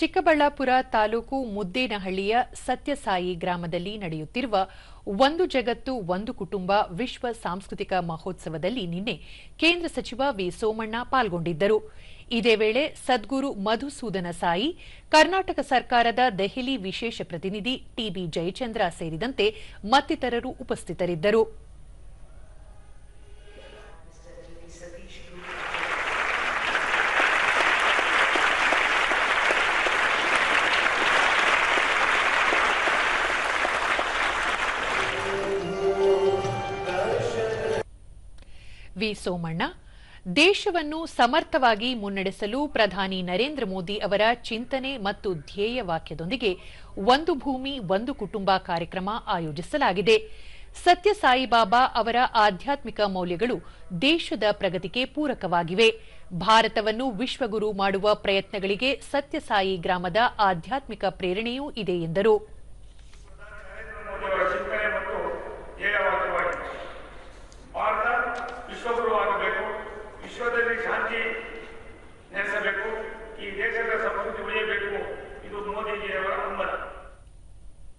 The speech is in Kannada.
ಚಿಕ್ಕಬಳ್ಳಾಪುರ ತಾಲೂಕು ಮುದ್ದೇನಹಳ್ಳಿಯ ಸತ್ಯಸಾಯಿ ಗ್ರಾಮದಲ್ಲಿ ನಡೆಯುತ್ತಿರುವ ಒಂದು ಜಗತ್ತು, ಒಂದು ಕುಟುಂಬ, ವಿಶ್ವ ಸಾಂಸ್ಕೃತಿಕ ಮಹೋತ್ಸವದಲ್ಲಿ ನಿನ್ನೆ ಕೇಂದ್ರ ಸಚಿವ ವಿ ಸೋಮಣ್ಣ ಪಾಲ್ಗೊಂಡಿದ್ದರು. ಇದೇ ವೇಳೆ ಸದ್ಗುರು ಮಧುಸೂದನ ಸಾಯಿ, ಕರ್ನಾಟಕ ಸರ್ಕಾರದ ದೆಹಲಿ ವಿಶೇಷ ಪ್ರತಿನಿಧಿ ಟಿಬಿ ಜಯಚಂದ್ರ ಸೇರಿದಂತೆ ಮತ್ತಿತರರು ಉಪಸ್ಥಿತರಿದ್ದರು. ವಿ ಸೋಮಣ್ಣ. ದೇಶವನ್ನು ಸಮರ್ಥವಾಗಿ ಮುನ್ನಡೆಸಲು ಪ್ರಧಾನಿ ನರೇಂದ್ರ ಮೋದಿ ಅವರ ಚಿಂತನೆ ಮತ್ತು ಧ್ಯೇಯ ವಾಕ್ಯದೊಂದಿಗೆ ಒಂದು ಭೂಮಿ, ಒಂದು ಕುಟುಂಬ ಕಾರ್ಯಕ್ರಮ ಆಯೋಜಿಸಲಾಗಿದೆ. ಸತ್ಯಸಾಯಿಬಾಬಾ ಅವರ ಆಧ್ಯಾತ್ಮಿಕ ಮೌಲ್ಯಗಳು ದೇಶದ ಪ್ರಗತಿಗೆ ಪೂರಕವಾಗಿವೆ. ಭಾರತವನ್ನು ವಿಶ್ವಗುರು ಮಾಡುವ ಪ್ರಯತ್ನಗಳಿಗೆ ಸತ್ಯಸಾಯಿ ಗ್ರಾಮದ ಆಧ್ಯಾತ್ಮಿಕ ಪ್ರೇರಣೆಯೂ ಇದೆ ಎಂದರು. It's.